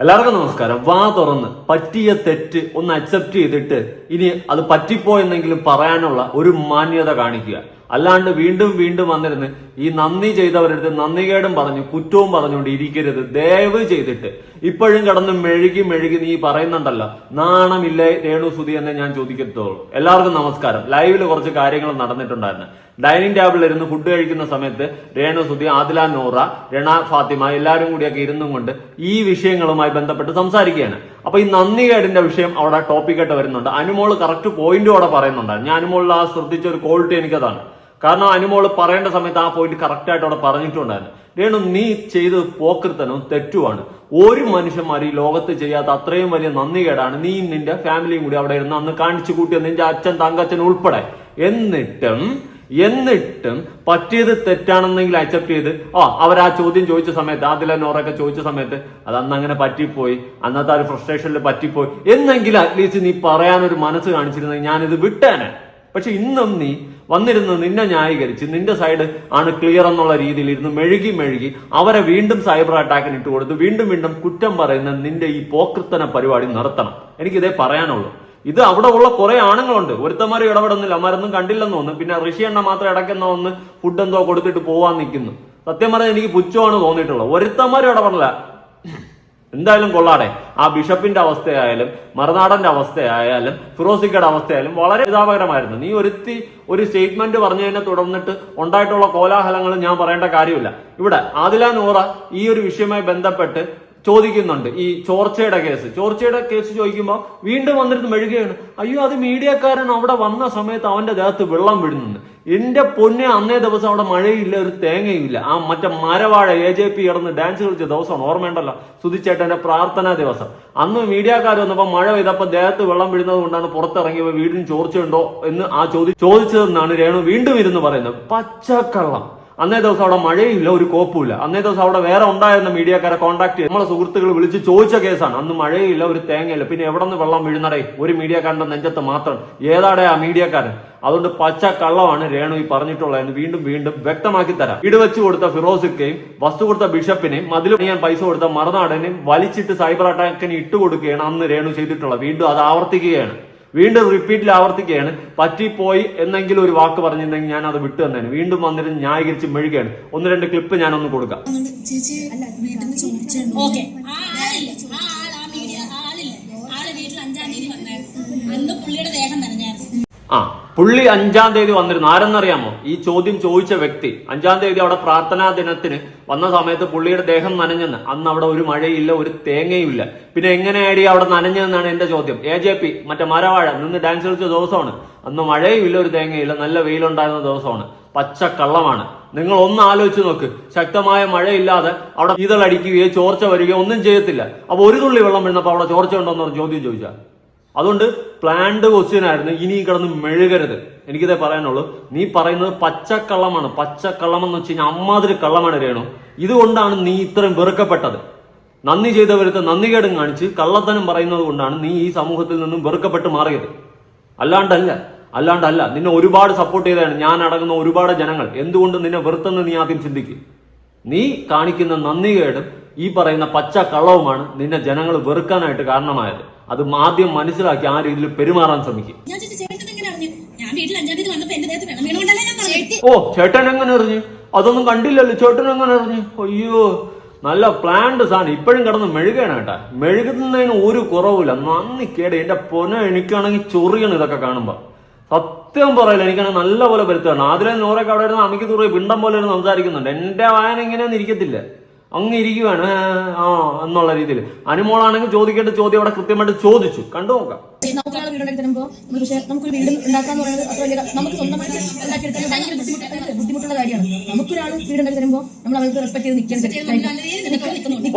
എല്ലാവർക്കും നമസ്കാരം. വാ തുറന്ന്. പറ്റിയ തെറ്റ് ഒന്ന് അക്സെപ്റ്റ് ചെയ്തിട്ട് ഇനി അത് പറ്റിപ്പോയെന്നെങ്കിലും പറയാനുള്ള ഒരു മാന്യത കാണിക്കുക. അല്ലാണ്ട് വീണ്ടും വീണ്ടും വന്നിരുന്ന് ഈ നന്ദി ചെയ്തവരടുത്ത് നന്ദികേടും പറഞ്ഞു കുറ്റവും പറഞ്ഞുകൊണ്ട് ഇരിക്കരുത്. ദയവ് ചെയ്തിട്ട്. ഇപ്പോഴും കിടന്ന് മെഴുകി മെഴുകി നീ പറയുന്നുണ്ടല്ലോ നാണമില്ലേ രേണു സുതി എന്നെ ഞാൻ ചോദിക്കത്തുള്ളൂ എല്ലാവർക്കും നമസ്കാരം. ലൈവിൽ കുറച്ച് കാര്യങ്ങൾ നടന്നിട്ടുണ്ടായിരുന്നു. ഡൈനിങ് ടേബിളിൽ ഇരുന്ന് ഫുഡ് കഴിക്കുന്ന സമയത്ത് രേണു സുധി ആദില നൂറ രണ ഫാത്തിമ എല്ലാവരും കൂടിയൊക്കെ ഇരുന്നും കൊണ്ട് ഈ വിഷയങ്ങളുമായി ബന്ധപ്പെട്ട് സംസാരിക്കുകയാണ്. അപ്പൊ ഈ നന്ദി കേടിന്റെ വിഷയം അവിടെ ടോപ്പിക്കായിട്ട് വരുന്നുണ്ട്. അനുമോൾ കറക്റ്റ് പോയിന്റും അവിടെ ഞാൻ അനുമോളിൽ ആ ശ്രദ്ധിച്ച ഒരു ക്വാളിറ്റി എനിക്കതാണ്. കാരണം അനുമോൾ പറയേണ്ട സമയത്ത് ആ പോയിന്റ് കറക്റ്റ് ആയിട്ട് അവിടെ പറഞ്ഞിട്ടുണ്ടായിരുന്നു. രേണു നീ ചെയ്തത് പോക്കൃത്തനും തെറ്റുമാണ്. ഒരു മനുഷ്യന്മാർ ഈ ലോകത്ത് ചെയ്യാത്ത അത്രയും വലിയ നന്ദി കേടാണ് നീ നിന്റെ ഫാമിലിയും കൂടി അവിടെ ഇരുന്ന് അന്ന് കാണിച്ചു കൂട്ടിയ നിന്റെ അച്ഛൻ തങ്കച്ചൻ ഉൾപ്പെടെ. എന്നിട്ടും എന്നിട്ടും പറ്റിയത് തെറ്റാണെന്നെങ്കിൽ അക്സെപ്റ്റ് ചെയ്ത്. ഓ അവർ ആ ചോദ്യം ചോദിച്ച സമയത്ത് ആദില നോറൊക്കെ ചോദിച്ച സമയത്ത് അത് അന്ന് അങ്ങനെ പറ്റിപ്പോയി. അന്നത്തെ ആ ഒരു ഫ്രസ്ട്രേഷനിൽ പറ്റിപ്പോയി. എന്നെങ്കിലും അറ്റ്ലീസ്റ്റ് നീ പറയാനൊരു മനസ്സ് കാണിച്ചിരുന്നെങ്കിൽ ഞാനിത് വിട്ടേനെ. പക്ഷെ ഇന്നും നീ വന്നിരുന്ന് നിന്നെ ന്യായീകരിച്ച് നിന്റെ സൈഡ് ആണ് ക്ലിയർ എന്നുള്ള രീതിയിൽ ഇരുന്ന് മെഴുകി മെഴുകി അവരെ വീണ്ടും സൈബർ അറ്റാക്കിന് ഇട്ട് കൊടുത്ത് വീണ്ടും വീണ്ടും കുറ്റം പറയുന്ന നിന്റെ ഈ പോക്കൃത്തന പരിപാടി നിർത്തണം. എനിക്കിതേ പറയാനുള്ളൂ. ഇത് അവിടെ ഉള്ള കുറെ ആണുങ്ങളുണ്ട്. ഒരുത്തന്മാരും ഇടപെടുന്നില്ല. മരുന്നും കണ്ടില്ലെന്ന് തോന്നുന്നു. പിന്നെ ഋഷി എണ്ണ മാത്രം ഇടയ്ക്കുന്ന ഒന്ന് ഫുഡ് എന്തോ കൊടുത്തിട്ട് പോവാൻ നിൽക്കുന്നു സത്യം പറഞ്ഞാൽ എനിക്ക് പുച്ഛമാണ് തോന്നിയിട്ടുള്ളത്. ഒരുത്തന്മാരും ഇടപെടില്ല എന്തായാലും കൊള്ളാടെ. ആ ബിഷപ്പിന്റെ അവസ്ഥയായാലും മറുനാടന്റെ അവസ്ഥയായാലും ഫിറോസിക്കയുടെ അവസ്ഥയായാലും വളരെ ഇതാപകരമായിരുന്നു. നീ ഒരുത്തി ഒരു സ്റ്റേറ്റ്മെന്റ് പറഞ്ഞതിനെ തുടർന്നിട്ട് ഉണ്ടായിട്ടുള്ള കോലാഹലങ്ങൾ ഞാൻ പറയേണ്ട കാര്യമില്ല. ഇവിടെ ആദില നൂറ ഈ ഒരു വിഷയവുമായി ബന്ധപ്പെട്ട് ചോദിക്കുന്നുണ്ട് ഈ ചോർച്ചയുടെ കേസ്. ചോർച്ചയുടെ കേസ് ചോദിക്കുമ്പോൾ വീണ്ടും വന്നിരുന്ന് മെഴുകയാണ് അയ്യോ അത് മീഡിയക്കാരൻ അവിടെ വന്ന സമയത്ത് അവന്റെ ദേഹത്ത് വെള്ളം വിടുന്നുണ്ട്. എന്റെ പൊന്നെ അന്നേ ദിവസം അവിടെ മഴയില്ല ഒരു തേങ്ങയില്ല ആ മറ്റേ മരവാഴ എ ജെ പി കിടന്ന് ഡാൻസ് കളിച്ച ദിവസമാണ്. ഓർമ്മയുണ്ടല്ലോ? സുധിച്ചേട്ടന്റെ പ്രാർത്ഥനാ ദിവസം. അന്ന് മീഡിയക്കാർ വന്നപ്പോൾ മഴ പെയ്തപ്പോൾ ദേഹത്ത് വെള്ളം വീഴുന്നത് കൊണ്ടാണ് പുറത്തിറങ്ങിയപ്പോൾ വീടിന് ചോർച്ചയുണ്ടോ എന്ന് ആ ചോദ്യം ചോദിച്ചതെന്നാണ് രേണു വീണ്ടും ഇരുന്ന് പറയുന്നത്. പച്ചക്കള്ളം. അന്നേ ദിവസം അവിടെ മഴയില്ല ഒരു കോപ്പുമില്ല. അന്നേ ദിവസം അവിടെ വേറെ ഉണ്ടായിരുന്ന മീഡിയക്കാരെ കോൺടാക്ട് ചെയ്ത് നമ്മളെ സുഹൃത്തുക്കൾ വിളിച്ച് ചോദിച്ച കേസാണ്. അന്ന് മഴയില്ല ഒരു തേങ്ങയില്ല. പിന്നെ എവിടെ നിന്ന് വെള്ളം വീഴുന്നടേ? ഒരു മീഡിയക്കാരന്റെ നെഞ്ചത്ത് മാത്രം. ഏതാടെ ആ മീഡിയക്കാരൻ? അതുകൊണ്ട് പച്ച കള്ളമാണ് രേണു ഈ പറഞ്ഞിട്ടുള്ളതെന്ന് വീണ്ടും വീണ്ടും വ്യക്തമാക്കി തരാം. ഇടവെച്ച് കൊടുത്ത ഫിറോസിക്കയും വസ്തു കൊടുത്ത ബിഷപ്പിനെയും മതിൽ ഞാൻ പൈസ കൊടുത്ത മറുനാടനെയും വലിച്ചിട്ട് സൈബർ അറ്റാക്കിന് ഇട്ടുകൊടുക്കുകയാണ് അന്ന് രേണു ചെയ്തിട്ടുള്ളത്. വീണ്ടും അത് ആവർത്തിക്കുകയാണ്. വീണ്ടും റിപ്പീറ്റിൽ ആവർത്തിക്കുകയാണ്. പറ്റിപ്പോയി എന്നെങ്കിലും ഒരു വാക്ക് പറഞ്ഞിരുന്നെങ്കിൽ ഞാൻ അത് വിട്ടു തന്നേനെ. വീണ്ടും വന്നിരുന്ന് ന്യായീകരിച്ച് മെഴുകയാണ് ഒന്ന് രണ്ട് ക്ലിപ്പ് ഞാൻ ഒന്ന് കൊടുക്കാം. ആ പുള്ളി അഞ്ചാം തീയതി വന്നിരുന്നു. ആരെന്നറിയാമോ? ഈ ചോദ്യം ചോദിച്ച വ്യക്തി. അഞ്ചാം തീയതി അവിടെ പ്രാർത്ഥനാ ദിനത്തിന് വന്ന സമയത്ത് പുള്ളിയുടെ ദേഹം നനഞ്ഞെന്ന്. അന്ന് അവിടെ ഒരു മഴയില്ല ഒരു തേങ്ങയും ഇല്ല പിന്നെ എങ്ങനെയാടി അവിടെ നനഞ്ഞതെന്നാണ് എന്റെ ചോദ്യം. എ ജെ പി മറ്റേ മരവാഴ നിന്ന് ഡാൻസ് കളിച്ച ദിവസമാണ്. അന്ന് മഴയും ഇല്ല ഒരു തേങ്ങയില്ല നല്ല വെയിലുണ്ടായിരുന്ന ദിവസമാണ്. പച്ച കള്ളമാണ്. നിങ്ങൾ ഒന്ന് ആലോചിച്ച് നോക്ക്. ശക്തമായ മഴയില്ലാതെ അവിടെ ഈതളടിക്കുകയോ ചോർച്ച വരികയോ ഒന്നും ചെയ്യത്തില്ല. അപ്പൊ ഒരു തുള്ളി വെള്ളം വീഴുന്നപ്പോൾ അവിടെ ചോർച്ച ഉണ്ടോ എന്ന് ചോദ്യം ചോദിച്ചാൽ അതുകൊണ്ട് പ്ലാൻഡ് ക്വസ്റ്റ്യൻ ആയിരുന്നു. ഇനി കിടന്ന് മെഴുകരുത്. എനിക്കിതേ പറയാനുള്ളൂ. നീ പറയുന്നത് പച്ചക്കള്ളമാണ്. പച്ചക്കള്ളം എന്ന് വെച്ച് കഴിഞ്ഞാൽ അമ്മാതിരി കള്ളമാണ് രേണു. ഇതുകൊണ്ടാണ് നീ ഇത്രയും വെറുക്കപ്പെട്ടത്. നന്ദി ചെയ്തവരുത്ത് നന്ദികേടും കാണിച്ച് കള്ളത്തനം പറയുന്നത് കൊണ്ടാണ് നീ ഈ സമൂഹത്തിൽ നിന്നും വെറുക്കപ്പെട്ട് മാറിയത്. അല്ലാണ്ടല്ല. അല്ലാണ്ടല്ല. നിന്നെ ഒരുപാട് സപ്പോർട്ട് ചെയ്തതാണ്. ഞാൻ അടങ്ങുന്ന ഒരുപാട് ജനങ്ങൾ. എന്തുകൊണ്ട് നിന്നെ വെറുത്തെന്ന് നീ ആദ്യം ചിന്തിക്കും? നീ കാണിക്കുന്ന നന്ദികേടും ഈ പറയുന്ന പച്ച കള്ളവുമാണ് നിന്നെ ജനങ്ങൾ വെറുക്കാനായിട്ട് കാരണമായത്. അത് ആദ്യം മനസ്സിലാക്കി ആ രീതിയിൽ പെരുമാറാൻ ശ്രമിക്കും. ഓ ചേട്ടൻ എങ്ങനെ അറിഞ്ഞു? അതൊന്നും കണ്ടില്ലല്ലോ ചേട്ടൻ എങ്ങനെ അറിഞ്ഞു? അയ്യോ നല്ല പ്ലാൻഡ് സാധനം. ഇപ്പോഴും കിടന്ന് മെഴുകയാണ് കേട്ടാ. മെഴുകുന്നതിന് ഒരു കുറവില്ല നന്ദി കേട്. എന്റെ പൊന എനിക്കാണെങ്കിൽ ചൊറിയണം ഇതൊക്കെ കാണുമ്പോ. സത്യം പറയില്ല എനിക്കാണെങ്കിൽ നല്ല പോലെ വരുത്തുകയാണ്. ആദ്യം നൂറൊക്കെ അവിടെ ഇരുന്ന് അമിക്ക് തുറ പിണ്ടം പോലെ ഇരുന്ന് സംസാരിക്കുന്നുണ്ട്. എന്റെ വായന ഇങ്ങനെയൊന്നും ഇരിക്കത്തില്ല. അങ്ങ് ഇരിക്കുവാണ്. ആ, എന്നുള്ള രീതിയിൽ. അനുമോളാണെങ്കിൽ ചോദിക്കേണ്ട ചോദ്യം അവിടെ കൃത്യമായിട്ട് ചോദിച്ചു. കണ്ടു നോക്കാം. നമുക്ക് വീടുണ്ടാക്കി തരുമ്പോ നമ്മൾ പക്ഷേ നമുക്കൊരു വീട് ഉണ്ടാക്കാന്ന് പറയുന്നത് അത്ര വലിയ നമുക്ക് സ്വന്തമായിട്ട് ഉണ്ടാക്കിയെടുക്കാൻ ഭയങ്കര ബുദ്ധിമുട്ട് ബുദ്ധിമുട്ടുള്ള കാര്യമാണ്. നമുക്കൊരാൾ വീടുണ്ടാക്കി തരുമ്പോൾ നമ്മൾ അവർക്ക് റെസ്പെക്ട് ചെയ്ത് നിൽക്കാൻ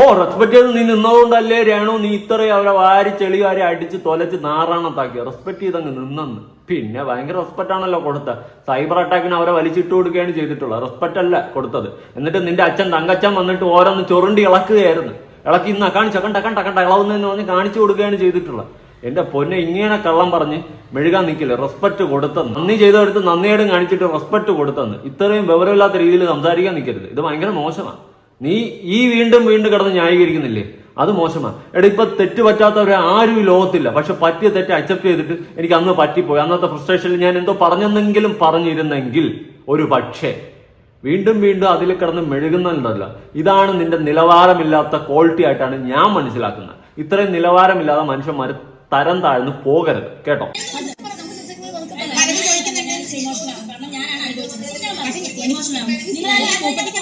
ഓ റെസ്പെക്ട് ചെയ്ത് നീ നിന്നതുകൊണ്ടല്ലേ രേണു നീ ഇത്രയും അവരെ വാരി ചെളി വാരി അടിച്ച് തൊലച്ച് നാറാണത്താക്കി റെസ്പെക്ട് ചെയ്തങ്ങ് നിന്നെന്ന്. പിന്നെ ഭയങ്കര റെസ്പെക്ട് ആണല്ലോ കൊടുത്ത. സൈബർ അറ്റാക്കിന് അവരെ വലിച്ചിട്ട് കൊടുക്കുകയാണ് ചെയ്തിട്ടുള്ളത്. റെസ്പെക്ട് അല്ല കൊടുത്തത്. എന്നിട്ട് നിന്റെ അച്ഛൻ തങ്കച്ചൻ വന്നിട്ട് ഓരോന്ന് ചൊറുണ്ടി ഇളക്കുകയായിരുന്നു. ഇളക്കി ഇന്ന് കാണിച്ച? കണ്ട കണ്ട കണ്ട. ഇളവുന്നതെന്ന് പറഞ്ഞ് കാണിച്ചു കൊടുക്കുകയാണ് ചെയ്തിട്ടുള്ളത്. എന്റെ പൊന്നെ ഇങ്ങനെ കള്ളം പറഞ്ഞ് മെഴുകാൻ നിൽക്കില്ല റെസ്പെക്ട് കൊടുത്തെന്ന്. നന്ദി ചെയ്തെടുത്ത് നന്ദിയോടും കാണിച്ചിട്ട് റെസ്പെക്ട് കൊടുത്തെന്ന്. ഇത്രയും വിവരമില്ലാത്ത രീതിയിൽ സംസാരിക്കാൻ നിൽക്കരുത് ഇത് ഭയങ്കര മോശമാണ്. നീ ഈ വീണ്ടും വീണ്ടും കിടന്ന് ന്യായീകരിക്കുന്നില്ലേ? അത് മോശമാണ് എടാ ഇപ്പൊ തെറ്റ് പറ്റാത്തവരെ ആരും ഈ ലോകത്തില്ല. പക്ഷെ പറ്റിയ തെറ്റ് അക്സെപ്റ്റ് ചെയ്തിട്ട് എനിക്ക് അന്ന് പറ്റിപ്പോയി. അന്നത്തെ ഫ്രസ്ട്രേഷനിൽ ഞാൻ എന്തോ പറഞ്ഞെന്നെങ്കിലും പറഞ്ഞിരുന്നെങ്കിൽ ഒരു പക്ഷേ വീണ്ടും വീണ്ടും അതിൽ കിടന്ന് മെഴുകുന്നുണ്ടല്ല ഇതാണ് നിന്റെ നിലവാരമില്ലാത്ത ക്വാളിറ്റി ആയിട്ടാണ് ഞാൻ മനസ്സിലാക്കുന്നത്. ഇത്രയും നിലവാരമില്ലാതെ മനുഷ്യന്മാർ തരം താഴ്ന്നു പോകരുത്. കേട്ടോ? ഞാനാണ്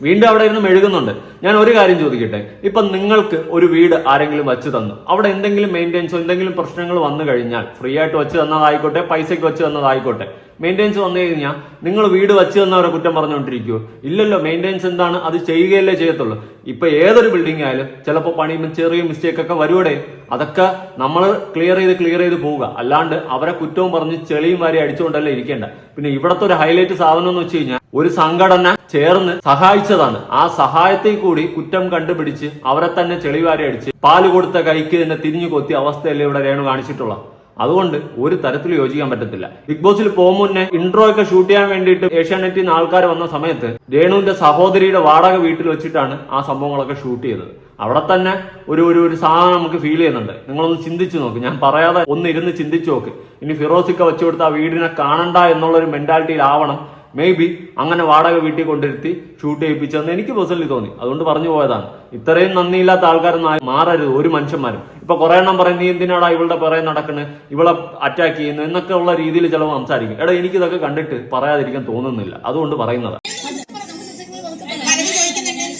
വീണ്ടും അവിടെ ഇരുന്ന് മെഴുകുന്നുണ്ട്. ഞാൻ ഒരു കാര്യം ചോദിക്കട്ടെ? ഇപ്പൊ നിങ്ങൾക്ക് ഒരു വീട് ആരെങ്കിലും വെച്ച് തന്നു. അവിടെ എന്തെങ്കിലും മെയിന്റെനൻസോ എന്തെങ്കിലും പ്രശ്നങ്ങൾ വന്നു കഴിഞ്ഞാൽ ഫ്രീ ആയിട്ട് വെച്ച് തന്നതായിക്കോട്ടെ പൈസയ്ക്ക് വെച്ച് തന്നതായിക്കോട്ടെ. മെയിന്റെനൻസ് വന്നു കഴിഞ്ഞാൽ നിങ്ങൾ വീട് വെച്ച് തന്നവരെ കുറ്റം പറഞ്ഞുകൊണ്ടിരിക്കുവോ? ഇല്ലല്ലോ മെയിന്റെനൻസ് എന്താണ്? അത് ചെയ്യുകയല്ലേ ചെയ്യത്തുള്ളൂ. ഇപ്പൊ ഏതൊരു ബിൽഡിംഗ് ആയാലും ചിലപ്പോൾ പണിയുമ്പോൾ ചെറിയ മിസ്റ്റേക്ക് ഒക്കെ വരുവടെ? അതൊക്കെ നമ്മൾ ക്ലിയർ ചെയ്ത് ക്ലിയർ ചെയ്ത് പോവുക. അല്ലാണ്ട് അവരെ കുറ്റവും പറഞ്ഞ് ചെളിയും വാരി അടിച്ചുകൊണ്ടല്ലേ ഇരിക്കേണ്ട പിന്നെ ഇവിടത്തെ ഒരു ഹൈലൈറ്റ് സാധനം എന്ന് വെച്ച് കഴിഞ്ഞാൽ ഒരു സംഘടന ചേർന്ന് സഹായിച്ചതാണ്. ആ സഹായത്തിൽ കൂടി കുറ്റം കണ്ടുപിടിച്ച് അവരെ തന്നെ ചെളിവാരി അടിച്ച് പാൽ കൊടുത്ത കൈക്ക് തന്നെ തിരിഞ്ഞു കൊത്തി അവസ്ഥയല്ലേ ഇവിടെ രേണു കാണിച്ചിട്ടുള്ള അതുകൊണ്ട് ഒരു തരത്തിൽ യോജിക്കാൻ പറ്റത്തില്ല. ബിഗ് ബോസിൽ പോകും മുന്നേ ഇൻട്രോ ഒക്കെ ഷൂട്ട് ചെയ്യാൻ വേണ്ടിയിട്ട് ഏഷ്യാനെറ്റിൽ നിന്ന് ആൾക്കാർ വന്ന സമയത്ത് രേണുവിന്റെ സഹോദരിയുടെ വാടക വീട്ടിൽ വെച്ചിട്ടാണ് ആ സംഭവങ്ങളൊക്കെ ഷൂട്ട് ചെയ്തത്. അവിടെ തന്നെ ഒരു ഒരു ഒരു സാധനം നമുക്ക് ഫീൽ ചെയ്യുന്നുണ്ട്. നിങ്ങളൊന്ന് ചിന്തിച്ചു നോക്ക്. ഞാൻ പറയാതെ ഒന്ന് ഇരുന്ന് ചിന്തിച്ചു നോക്ക്. ഇനി ഫിറോസിക്ക വെച്ചു കൊടുത്ത ആ വീടിനെ കാണണ്ട എന്നുള്ള ഒരു മെന്റാലിറ്റിയിലാവണം മേ ബി അങ്ങനെ വാടക വീട്ടിൽ കൊണ്ടിരുത്തി ഷൂട്ട് ചെയ്യിപ്പിച്ചെന്ന് എനിക്ക് പേഴ്സണലി തോന്നി. അതുകൊണ്ട് പറഞ്ഞു പോയതാണ്. ഇത്രയും നന്ദിയില്ലാത്ത ആൾക്കാരൊന്നും മാറരുത് ഒരു മനുഷ്യന്മാരും. ഇപ്പൊ കുറെ എണ്ണം പറയും നീ എന്തിനാടാ ഇവളുടെ പുറകെ നടക്കണ്? ഇവളെ അറ്റാക്ക് ചെയ്യുന്നു? എന്നൊക്കെ ഉള്ള രീതിയിൽ ചിലവ് സംസാരിക്കും. എടാ എനിക്കിതൊക്കെ കണ്ടിട്ട് പറയാതിരിക്കാൻ തോന്നുന്നില്ല. അതുകൊണ്ട് പറയുന്നത്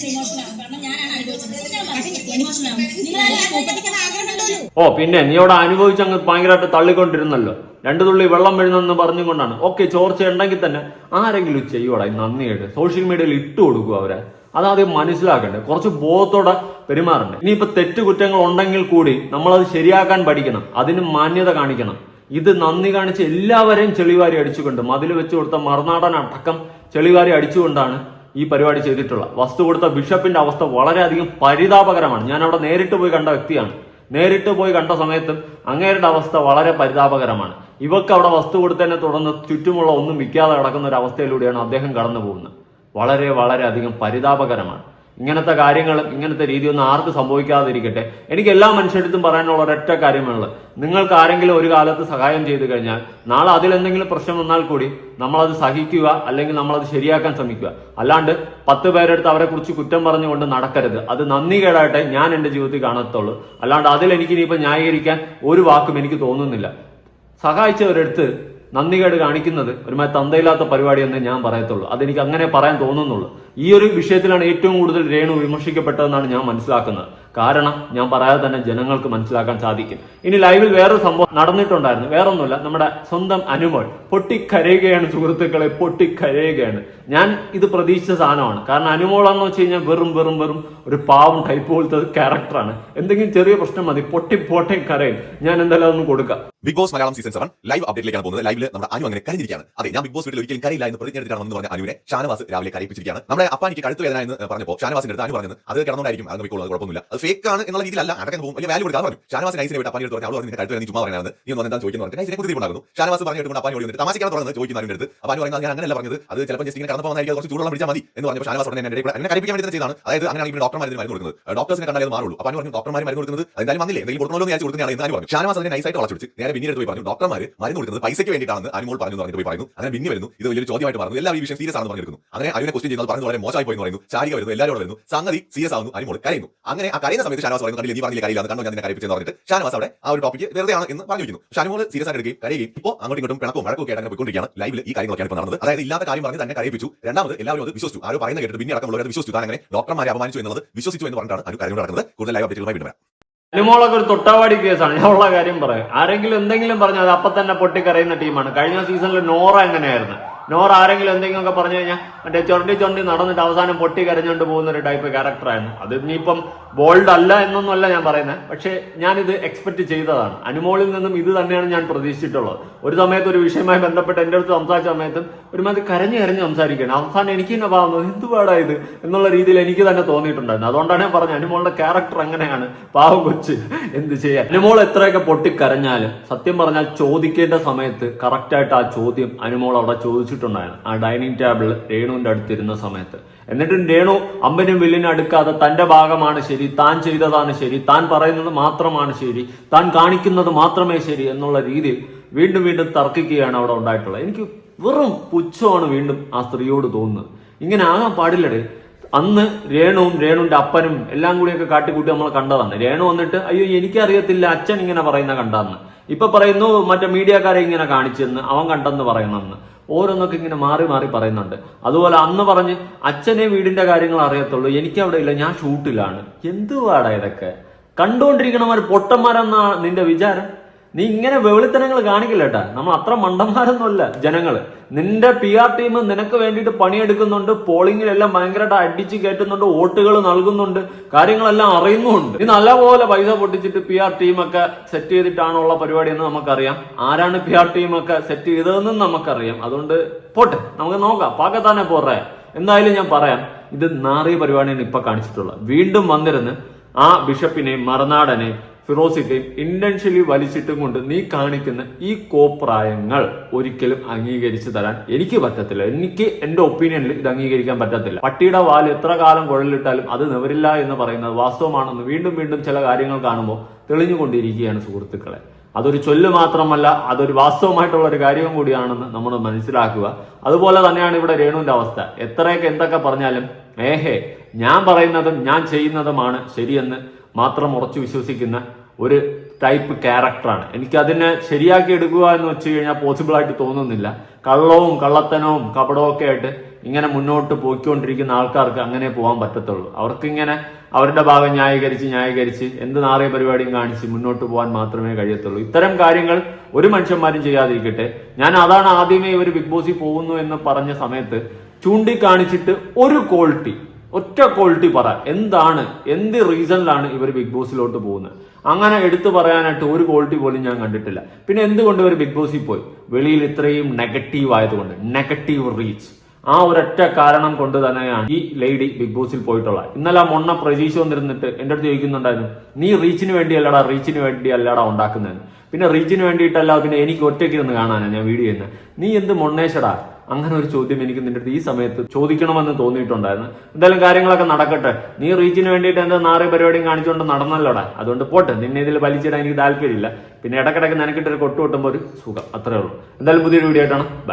ഇമോഷനാവും കാരണം ഞാനാണ് അനുഭവിച്ചത് ഇമോഷനാവും നിങ്ങൾ ഓ പിന്നെ നീ അവിടെ അനുഭവിച്ച് അങ്ങ് ഭയങ്കരമായിട്ട് തള്ളിക്കൊണ്ടിരുന്നല്ലോ. രണ്ടു തുള്ളി വെള്ളം വീഴുന്നെന്ന് പറഞ്ഞുകൊണ്ടാണ്. ഓക്കെ ചോർച്ച ഉണ്ടെങ്കിൽ തന്നെ ആരെങ്കിലും ചെയ്യോടാ നന്ദിയായിട്ട് സോഷ്യൽ മീഡിയയിൽ ഇട്ട് കൊടുക്കുക അവരെ. അതാദ്യം മനസ്സിലാക്കണ്ടേ. കുറച്ച് ബോധത്തോടെ പെരുമാറണ്ടേ. ഇനിയിപ്പോ തെറ്റ് കുറ്റങ്ങൾ ഉണ്ടെങ്കിൽ കൂടി നമ്മൾ അത് ശരിയാക്കാൻ പഠിക്കണം. അതിന് മാന്യത കാണിക്കണം. ഇത് നന്ദി കാണിച്ച് എല്ലാവരെയും ചെളിവാരി അടിച്ചുകൊണ്ട് മതിൽ വെച്ചു കൊടുത്ത മറുനാടൻ അടക്കം ചെളിവാരി അടിച്ചുകൊണ്ടാണ് ഈ പരിപാടി ചെയ്തിട്ടുള്ള. വസ്തു കൊടുത്ത ബിഷപ്പിന്റെ അവസ്ഥ വളരെയധികം പരിതാപകരമാണ്. ഞാൻ അവിടെ നേരിട്ട് പോയി കണ്ട വ്യക്തിയാണ്. നേരിട്ട് പോയി കണ്ട സമയത്തും അങ്ങേരുടെ അവസ്ഥ വളരെ പരിതാപകരമാണ്. ഇവക്ക് അവിടെ വസ്തു കൊടുത്തതിനെ തുടർന്ന് ചുറ്റുമുള്ള ഒന്നും വിൽക്കാതെ കിടക്കുന്ന ഒരു അവസ്ഥയിലൂടെയാണ് അദ്ദേഹം കടന്നു പോകുന്നത് വളരെ വളരെ അധികം പരിതാപകരമാണ്. ഇങ്ങനത്തെ കാര്യങ്ങളും ഇങ്ങനത്തെ രീതിയൊന്നും ആർക്ക് സംഭവിക്കാതിരിക്കട്ടെ. എനിക്ക് എല്ലാ മനുഷ്യരുടെ പറയാനുള്ള ഒരൊറ്റ കാര്യമുള്ളത് നിങ്ങൾക്ക് ആരെങ്കിലും ഒരു കാലത്ത് സഹായം ചെയ്തു കഴിഞ്ഞാൽ നാളെ അതിലെന്തെങ്കിലും പ്രശ്നം വന്നാൽ കൂടി നമ്മളത് സഹിക്കുക അല്ലെങ്കിൽ നമ്മളത് ശരിയാക്കാൻ ശ്രമിക്കുക. അല്ലാണ്ട് പത്ത് പേരെടുത്ത് അവരെ കുറിച്ച് കുറ്റം പറഞ്ഞുകൊണ്ട് നടക്കരുത്. അത് നന്ദി കേടായിട്ടേ ഞാൻ എന്റെ ജീവിതത്തിൽ കാണത്തുള്ളൂ. അല്ലാണ്ട് അതിൽ എനിക്ക് ഇനിയിപ്പോൾ ന്യായീകരിക്കാൻ ഒരു വാക്കും എനിക്ക് തോന്നുന്നില്ല. സഹായിച്ചവരെടുത്ത് നന്ദികേട് കാണിക്കുന്നത് ഒരുമാതിരി തന്തയില്ലാത്ത പരിപാടി എന്നേ ഞാൻ പറയത്തുള്ളൂ. അതെനിക്ക് അങ്ങനെ പറയാൻ തോന്നുന്നുള്ളൂ. ഈ ഒരു വിഷയത്തിലാണ് ഏറ്റവും കൂടുതൽ രേണു വിമർശിക്കപ്പെട്ടതെന്നാണ് ഞാൻ മനസ്സിലാക്കുന്നത്. കാരണം ഞാൻ പറയാതെ തന്നെ ജനങ്ങൾക്ക് മനസ്സിലാക്കാൻ സാധിക്കും. ഇനി ലൈവിൽ വേറൊരു സംഭവം നടന്നിട്ടുണ്ടായിരുന്നു. വേറൊന്നുമില്ല നമ്മുടെ സ്വന്തം അനുമോൾ പൊട്ടിക്കരയുകയാണ് സുഹൃത്തുക്കളെ പൊട്ടിക്കരയുകയാണ്. ഞാൻ ഇത് പ്രതീക്ഷിച്ച സാധനമാണ്. കാരണം അനുമോളാന്ന് വെച്ച് കഴിഞ്ഞാൽ വെറും വെറും വെറും ഒരു പാവം ടൈപ്പ് പോലത്തെ ക്യാരക്ടറാണ് എന്തെങ്കിലും ചെറിയ പ്രശ്നം മതി. പൊട്ടി പോട്ടെ കരയും. ഞാൻ എന്തായാലും ഒന്നും കൊടുക്കാം. Big Boss Malayalam season seven live അപ്ഡേറ്റിലേക്കാണ് പോകുന്നത്. ലൈവിൽ നമ്മുടെ അനു അങ്ങനെ കരഞ്ഞിരിക്കുകയാണ്. അതെ ഞാൻ ബിഗ് ബോസ് വീട്ടിൽ ഒരിക്കലും കരയില്ല എന്ന് പ്രതിജ്ഞയെടുത്തിട്ടാണെന്ന് പറഞ്ഞ അനുവിനെ ഷാനവാസ് രാവിലെ കരയിപ്പിച്ചിരിക്കുകയാണ്. നമ്മുടെ അപ്പാനിക്ക് കഴുത്ത് വേദന എന്ന് പറഞ്ഞപ്പോൾ ഷാനവാസിന്റെ അടുത്ത് അനു പറഞ്ഞത് അത് കിടന്നുകൊണ്ടായിരിക്കും അത് കുഴപ്പമൊന്നുമില്ല. അത് ഫേക്ക് ആണ് എന്നുള്ള രീതിയിലല്ല. അടക്കം പോകും. വലിയ വാല്യൂ കൊടുക്കാൻ പറഞ്ഞു ഷാനവാസ് നൈസിനെ വിട്ട് അപ്പാനി എടുത്ത് പറഞ്ഞു അവൾ നിന്റെ കഴുത്ത് നീ ചുമ്മാ പറയുന്നത് നീ ഒന്ന് എന്താ ചോദിക്കുന്നു പറഞ്ഞു നൈസിനെ കുതിരി ഉണ്ടാകുന്നു ഷാനവാസ് പറഞ്ഞു അപ്പാനി ഓടി തമാശക്കാണ് തുടങ്ങുന്നത് ചോദിക്കുന്നു അനുവിന്റെ അടുത്ത്. അപ്പാനി പറയുന്നത് ഞാൻ അങ്ങനെയല്ല പറഞ്ഞത്. അത് ചിലപ്പോൾ ജസ്റ്റ് ഇങ്ങനെ കടന്നു പോകുന്നതായിരിക്കും കുറച്ച് ചൂടുള്ള പിടിച്ചാൽ മതി എന്ന് പറഞ്ഞു ഷാനവാസ് ഉടനെ എന്നെ എന്നെ കരയിപ്പിക്കാൻ വേണ്ടി ചെയ്താണ് അതായത് അങ്ങനെയാണ് ഡോക്ടർമാർ മരുന്ന് കൊടുക്കുന്നത്. ഡോക്ടേഴ്സിനെ കണ്ടാലേ മാറുള്ളൂ. അപ്പാനി പറഞ്ഞു ഡോക്ടർമാർ മരുന്ന് കൊടുക്കുന്നത് എന്തായാലും വന്നില്ലേ? എന്തെങ്കിലും കൊടുക്കണമല്ലോ ഞാൻ കൊടുക്കുന്നതാണ് എന്ന് പറഞ്ഞു. ഷാനവാസ് അതിനെ നൈസായിട്ട് വളച്ചു നേരെ പിന്നീട് പോയി പറഞ്ഞു. ഡോക്ടർമാർ മരുന്ന് കൊടുക്കുന്നത് പൈസയ്ക്ക് വേണ്ടിയിട്ടാണ് അനുമോൾ പറഞ്ഞു പറഞ്ഞിട്ട് പോയി പറയുന്നു. അങ്ങനെ പിന്നെ വരുന്നു. ഇത് വലിയൊരു ചോദ്യമായിട്ട് പറഞ്ഞു എല്ലാ വിഷയം സീരിയസ് ആണെന്ന് പറഞ്ഞിരിക്കുന്നു. അങ്ങനെ അതിനെ ക്വസ്റ്റ്യൻ ചെയ്യുന്നത് പറഞ്ഞു വളരെ മോശമായി പോയി പറയുന്നു. ചാരിക വരുന്നു. എല്ലാവരും വരുന്നു. സംഗതി സീരിയസ് ആവുന്നു. അനുമോൾ കരയുന്നു. അങ്ങനെ ആ കരയുന്ന സമയത്ത് ഷാനവാസ് പറയുന്നു കണ്ടില്ല നീ പറഞ്ഞില്ല കാര്യമില്ല കണ്ടോ ഞാൻ നിന്നെ പറഞ്ഞിട്ട് ഷാനവാസ് അവിടെ ആ ഒരു ടോപ്പിക്ക് വെറുതെ ആണ് എന്ന് പറഞ്ഞു വെക്കുന്നു ഷാനുമോൾ സീരിയസ് ആയിട്ട് എടുക്കുകയും കരയുകയും ഇപ്പോൾ അങ്ങോട്ടും ഇങ്ങോട്ടും പിണക്കവും ഒക്കെ അങ്ങനെ പോയിക്കൊണ്ടിരിക്കുകയാണ്. ലൈവിൽ ഈ കാര്യങ്ങളൊക്കെയാണ് ഇപ്പോൾ നടന്നത്. അതായത് ഇല്ലാത്ത കാര്യം പറഞ്ഞ് തന്നെ കരയിപ്പിച്ചു. രണ്ടാമത് എല്ലാവരും അത് വിശ്വസിച്ചു. ആരോ പറയുന്ന കേട്ടിട്ട് പിന്നെ അടക്കമുള്ളവർ വിശ്വസിച്ചു. താൻ അങ്ങനെ ഡോക്ടർമാരെ അപമാനിച്ചു എന്നുള്ളത് വിശ്വസിച്ചു എന്ന് പറഞ്ഞിട്ടാണ് ഒരു കാര്യം നടക്കുന്നത്. കൂടുതൽ ലൈവ് അപ്ഡേറ്റുകളുമായി വീണ്ടും വരാം. ഒരു തൊട്ടാവാടി കേസാണ് ഞാൻ ഉള്ള കാര്യം പറയാം. ആരെങ്കിലും എന്തെങ്കിലും പറഞ്ഞാൽ അത് അപ്പൊ തന്നെ പൊട്ടിക്കറിയുന്ന ടീമാണ് കഴിഞ്ഞ സീസണിൽ നോറ എങ്ങനെയായിരുന്നു? നോറ ആരെങ്കിലും എന്തെങ്കിലുമൊക്കെ പറഞ്ഞു കഴിഞ്ഞാൽ മറ്റേ ചൊണ്ടി ചൊണ്ടി നടന്നിട്ട് അവസാനം പൊട്ടി കരഞ്ഞുകൊണ്ട് പോകുന്ന ഒരു ടൈപ്പ് ക്യാരക്ടറായിരുന്നു അത് ഇനിയിപ്പം ബോൾഡ് അല്ല എന്നൊന്നുമല്ല ഞാൻ പറയുന്നത്. പക്ഷേ ഞാനിത് എക്സ്പെക്ട് ചെയ്തതാണ്. അനുമോളിൽ നിന്നും ഇത് തന്നെയാണ് ഞാൻ പ്രതീക്ഷിച്ചിട്ടുള്ളത്. ഒരു സമയത്ത് ഒരു വിഷയമായി ബന്ധപ്പെട്ട് എന്റെ അടുത്ത് സംസാരിച്ച സമയത്തും ഒരുമാതിരി കരഞ്ഞു കരഞ്ഞ് സംസാരിക്കുകയാണ്. അവസാനം എനിക്ക് തന്നെ പാവുന്നത് എന്ത് ഇത്? എന്നുള്ള രീതിയിൽ എനിക്ക് തന്നെ തോന്നിയിട്ടുണ്ടായിരുന്നു. അതുകൊണ്ടാണ് ഞാൻ പറഞ്ഞത് അനുമോളുടെ ക്യാരക്ടർ അങ്ങനെയാണ്. പാവം കൊച്ച് എന്ത് ചെയ്യാം അനുമോൾ എത്രയൊക്കെ പൊട്ടിക്കരഞ്ഞാലും സത്യം പറഞ്ഞാൽ ചോദിക്കേണ്ട സമയത്ത് കറക്റ്റായിട്ട് ആ ചോദ്യം അനുമോൾ അവിടെ ചോദിച്ചിട്ടുണ്ട്. കുടിച്ചിട്ടുണ്ടായിരുന്നു ആ ഡൈനിങ് ടേബിൾ രേണുവിന്റെ അടുത്തിരുന്ന സമയത്ത്. എന്നിട്ടും രേണു അമ്പനും വില്ലിനും അടുക്കാതെ തന്റെ ഭാഗമാണ് ശരി താൻ ചെയ്തതാണ് ശരി താൻ പറയുന്നത് മാത്രമാണ് ശരി താൻ കാണിക്കുന്നത് മാത്രമേ ശരി എന്നുള്ള രീതിയിൽ വീണ്ടും വീണ്ടും തർക്കിക്കുകയാണ് അവിടെ ഉണ്ടായിട്ടുള്ളത്. എനിക്ക് വെറും പുച്ഛമാണ് വീണ്ടും ആ സ്ത്രീയോട് തോന്നുന്നത്. ഇങ്ങനെ ആകാൻ പാടില്ലടേ. അന്ന് രേണുവും രേണുവിന്റെ അപ്പനും എല്ലാം കൂടിയൊക്കെ കാട്ടിക്കൂട്ടി നമ്മൾ കണ്ടതാണ്. രേണു വന്നിട്ട് അയ്യോ എനിക്കറിയത്തില്ല അച്ഛൻ ഇങ്ങനെ പറയുന്ന കണ്ടാന്ന്. ഇപ്പൊ പറയുന്നു മറ്റേ മീഡിയക്കാരെ ഇങ്ങനെ കാണിച്ചെന്ന് അവൻ കണ്ടെന്ന് പറയുന്നെന്ന്. ഓരോന്നൊക്കെ ഇങ്ങനെ മാറി മാറി പറയുന്നുണ്ട്. അതുപോലെ അന്ന് പറഞ്ഞ് അച്ഛനെ വീടിന്റെ കാര്യങ്ങൾ അറിയത്തുള്ളൂ എനിക്ക് അവിടെ ഇല്ല ഞാൻ ഷൂട്ടിലാണ്. എന്തുവാടാ ഇതൊക്കെ? കണ്ടുകൊണ്ടിരിക്കണമാർ പൊട്ടന്മാരെന്നാ നിന്റെ വിചാരം? നീ ഇങ്ങനെ വെളിത്തനങ്ങൾ കാണിക്കില്ല കേട്ടാ. നമ്മൾ അത്ര മണ്ടന്മാരൊന്നുമല്ല ജനങ്ങൾ നിന്റെ പി ആർ ടീം നിനക്ക് വേണ്ടിയിട്ട് പണിയെടുക്കുന്നുണ്ട് പോളിംഗിലെല്ലാം ഭയങ്കരമായിട്ട് അടിച്ച് കയറ്റുന്നുണ്ട് വോട്ടുകൾ നൽകുന്നുണ്ട് കാര്യങ്ങളെല്ലാം അറിയുന്നുണ്ട് നീ നല്ലപോലെ പൈസ പൊട്ടിച്ചിട്ട് പി ആർ ടീമൊക്കെ സെറ്റ് ചെയ്തിട്ടാണോ ഉള്ള പരിപാടി എന്ന് നമുക്കറിയാം. ആരാണ് പി ആർ ടീമൊക്കെ സെറ്റ് ചെയ്തതെന്നും നമുക്കറിയാം. അതുകൊണ്ട് പോട്ടെ നമുക്ക് നോക്കാം. പാക്കത്താനെ പോറേ എന്തായാലും ഞാൻ പറയാം ഇത് നാറിയ പരിപാടിയാണ് ഇപ്പൊ കാണിച്ചിട്ടുള്ളത്. വീണ്ടും വന്നിരുന്ന് ആ ബിഷപ്പിനെയും മറനാടനെയും ഫിറോസിറ്റെയും ഇന്റൻഷ്യലി വലിച്ചിട്ടും കൊണ്ട് നീ കാണിക്കുന്ന ഈ കോപ്രായങ്ങൾ ഒരിക്കലും അംഗീകരിച്ചു തരാൻ എനിക്ക് പറ്റത്തില്ല. എനിക്ക് എന്റെ ഒപ്പീനിയനിൽ ഇത് അംഗീകരിക്കാൻ പറ്റത്തില്ല. പട്ടിയുടെ വാൽ എത്ര കാലം കുഴലിട്ടാലും അത് നിവരില്ല എന്ന് പറയുന്നത് വാസ്തവമാണെന്ന് വീണ്ടും വീണ്ടും ചില കാര്യങ്ങൾ കാണുമ്പോൾ തെളിഞ്ഞുകൊണ്ടിരിക്കുകയാണ് സുഹൃത്തുക്കളെ. അതൊരു ചൊല്ല് മാത്രമല്ല അതൊരു വാസ്തവമായിട്ടുള്ള ഒരു കാര്യവും കൂടിയാണെന്ന് നമ്മൾ മനസ്സിലാക്കുക. അതുപോലെ തന്നെയാണ് ഇവിടെ രേണുവിന്റെ അവസ്ഥ. എത്രയൊക്കെ എന്തൊക്കെ പറഞ്ഞാലും ഏഹേ ഞാൻ പറയുന്നതും ഞാൻ ചെയ്യുന്നതുമാണ് ശരിയെന്ന് മാത്രം ഉറച്ചു വിശ്വസിക്കുന്ന ഒരു ടൈപ്പ് ക്യാരക്ടറാണ് എനിക്കതിനെ ശരിയാക്കി എടുക്കുക എന്ന് വെച്ച് കഴിഞ്ഞാൽ പോസിബിൾ ആയിട്ട് തോന്നുന്നില്ല. കള്ളവും കള്ളത്തനവും കപടവും ഒക്കെ ആയിട്ട് ഇങ്ങനെ മുന്നോട്ട് പോയിക്കൊണ്ടിരിക്കുന്ന ആൾക്കാർക്ക് അങ്ങനെ പോകാൻ പറ്റത്തുള്ളൂ. അവർക്കിങ്ങനെ അവരുടെ ഭാഗം ന്യായീകരിച്ച് ന്യായീകരിച്ച് എന്ത് നാറിയ പരിപാടിയും കാണിച്ച് മുന്നോട്ട് പോകാൻ മാത്രമേ കഴിയത്തുള്ളൂ. ഇത്തരം കാര്യങ്ങൾ ഒരു മനുഷ്യന്മാരും ചെയ്യാതിരിക്കട്ടെ. ഞാൻ അതാണ് ആദ്യമേ ഇവർ ബിഗ് ബോസിൽ പോകുന്നു എന്ന് പറഞ്ഞ സമയത്ത് ചൂണ്ടിക്കാണിച്ചിട്ട് ഒരു ക്വാളിറ്റി ഒറ്റ ക്വാളിറ്റി പറ. എന്താണ്? എന്ത് റീസണിലാണ് ഇവർ ബിഗ് ബോസിലോട്ട് പോകുന്നത്? അങ്ങനെ എടുത്തു പറയാനായിട്ട് ഒരു ക്വാളിറ്റി പോലും ഞാൻ കണ്ടിട്ടില്ല. പിന്നെ എന്തുകൊണ്ട് ഇവർ ബിഗ് ബോസിൽ പോയി? വെളിയിൽ ഇത്രയും നെഗറ്റീവ് ആയതുകൊണ്ട്. നെഗറ്റീവ് റീച്ച് ആ ഒരൊറ്റ കാരണം കൊണ്ട് തന്നെയാണ് ഈ ലേഡി ബിഗ് ബോസിൽ പോയിട്ടുള്ളത് ഇന്നലെ മൊണ്ണ പ്രതീക്ഷ വന്നിരുന്നിട്ട് എന്റെ അടുത്ത് ചോദിക്കുന്നുണ്ടായിരുന്നു നീ റീച്ചിന് വേണ്ടിയല്ലടാ റീച്ചിന് വേണ്ടി അല്ലടാ ഉണ്ടാക്കുന്നതെന്ന്? പിന്നെ റീച്ചിന് വേണ്ടിയിട്ടല്ല പിന്നെ എനിക്ക് ഒറ്റയ്ക്ക് ഇരുന്ന് കാണാനാണ് ഞാൻ വീഡിയോ ചെയ്യുന്നത്. നീ എന്ത് മൊണ്ണേശടാ? അങ്ങനെ ഒരു ചോദ്യം എനിക്ക് നിന്റെ അടുത്ത് ഈ സമയത്ത് ചോദിക്കണമെന്ന് തോന്നിയിട്ടുണ്ടായിരുന്നു. എന്തായാലും കാര്യങ്ങളൊക്കെ നടക്കട്ടെ. നീ റീച്ചിന് വേണ്ടിയിട്ട് എന്താ നാറിയ പരിപാടിയും കാണിച്ചുകൊണ്ട് നടന്നല്ലോടാ. അതുകൊണ്ട് പോട്ടെ നിന്നെ ഇതിൽ വലിച്ചിടാൻ എനിക്ക് താല്പര്യമില്ല. പിന്നെ ഇടക്കിടക്ക് നിനക്കിട്ടൊരു കൊട്ടു കൊട്ടുമ്പോൾ ഒരു സുഖം അത്രേ ഉള്ളൂ. എന്തായാലും പുതിയൊരു വീഡിയോ ആയിട്ടാണ്. ബൈ